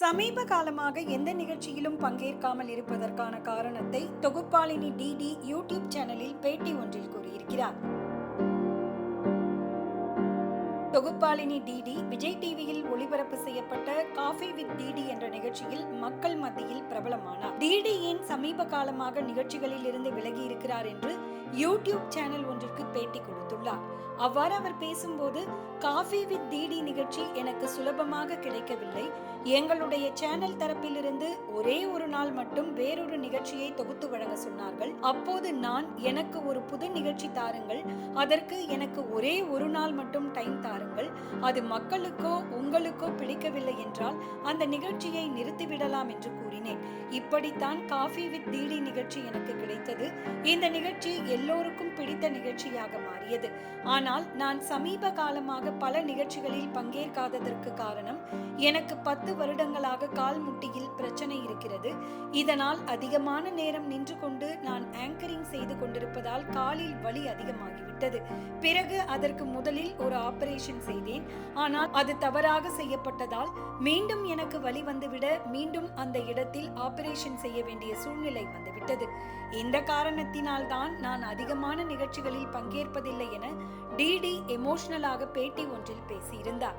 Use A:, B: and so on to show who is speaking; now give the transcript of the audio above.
A: சமீப காலமாக எந்த நிகழ்ச்சியிலும் பங்கேற்காமல் இருப்பதற்கான காரணத்தை தொகுப்பாளினி டிடி யூடியூப் சேனலில் பேட்டி ஒன்றில் கூறியிருக்கிறார். தொகுப்பாளினி டிடி விஜய் டிவியில் ஒளிபரப்பு செய்யப்பட்ட காஃபி வித் டிடி என்ற நிகழ்ச்சியில் மக்கள் மத்தியில் பிரபலமானார். டிடி ஏன் சமீப காலமாக நிகழ்ச்சிகளில் இருந்து விலகி இருக்கிறார் என்று யூடியூப் சேனல் ஒன்றிற்கு பேட்டி கொடுத்துள்ளார். அவ்வாறு அவர் பேசும்போது காஃபி வித் டிடி நிகழ்ச்சி எனக்கு சுலபமாக கிடைக்கவில்லை. எங்களுடைய சேனல் தரப்பிலிருந்து ஒரே ஒரு நாள் மட்டும் வேறொரு நிகழ்ச்சியை தொகுத்து வழங்க சொன்னார்கள். அப்போது நான் எனக்கு ஒரு புது நிகழ்ச்சி தாருங்கள். அதற்கு எனக்கு ஒரே ஒரு நாள் மட்டும் டைம் தாருங்கள். அது மக்களுக்கோ உங்களுக்கோ பிடிக்கவில்லை என்றால் அந்த நிகழ்ச்சியை நிறுத்திவிடலாம் என்று கூறினேன். இப்படித்தான் காஃபி வித் டிடி நிகழ்ச்சி எனக்கு கிடைத்தது. இந்த நிகழ்ச்சி எல்லோருக்கும் பிடித்த நிகழ்ச்சியாக மாறியது. ஆனால் நான் சமீப காலமாக பல நிகழ்ச்சிகளில் பங்கேற்காததற்கு காரணம் எனக்கு பத்து வருடங்களாக கால் முட்டியில் பிரச்சனை இருக்கிறது. இதனால் அதிகமான நேரம் நின்று கொண்டு நான் ஆங்கரிங் செய்து கொண்டிருப்பதால் காலில் வலி அதிகமாகிவிட்டது. பிறகு அதற்கு முதலில் ஒரு ஆபரேஷன் செய்தேன். ஆனால் அது தவறாக செய்யப்பட்டதால் மீண்டும் எனக்கு வலி வந்துவிட மீண்டும் அந்த இடத்தில் ஆபரேஷன் செய்ய வேண்டிய சூழ்நிலை வந்துவிட்டது. இந்த காரணத்தினால் தான் நான் அதிகமான நிகழ்ச்சிகளில் பங்கேற்பதில்லை என டிடி எமோஷனலாக பேட்டி ஒன்றில் பேசியிருந்தார்.